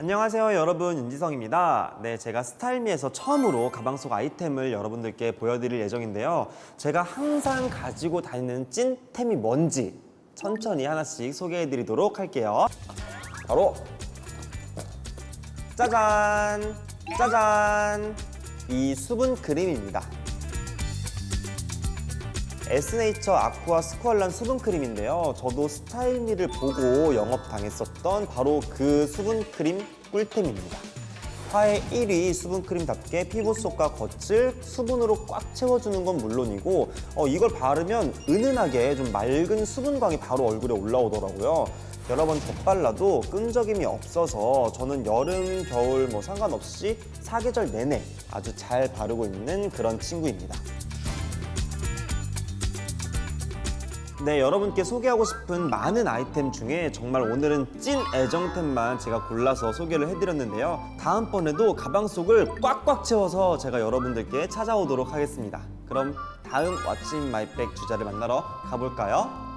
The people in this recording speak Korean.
안녕하세요 여러분. 윤지성입니다. 네 제가 스타일미에서 처음으로 가방 속 아이템을 여러분들께 보여드릴 예정인데요. 제가 항상 가지고 다니는 찐템이 뭔지 천천히 하나씩 소개해드리도록 할게요. 바로 짜잔! 짜잔! 이 수분 크림입니다 에스네이처 아쿠아 스쿠알란 수분 크림인데요. 저도 스타일미를 보고 영업 당했었던 바로 그 수분 크림 꿀템입니다. 화의 1위 수분 크림답게 피부 속과 겉을 수분으로 꽉 채워주는 건 물론이고 어, 이걸 바르면 은은하게 좀 맑은 수분광이 바로 얼굴에 올라오더라고요. 여러 번 덧발라도 끈적임이 없어서 저는 여름, 겨울 뭐 상관없이 사계절 내내 아주 잘 바르고 있는 그런 친구입니다. 네, 여러분께 소개하고 싶은 많은 아이템 중에 정말 오늘은 찐 애정템만 제가 골라서 소개를 해드렸는데요. 다음번에도 가방 속을 꽉꽉 채워서 제가 여러분들께 찾아오도록 하겠습니다. 그럼 다음 왓츠인 마이백 주자를 만나러 가볼까요?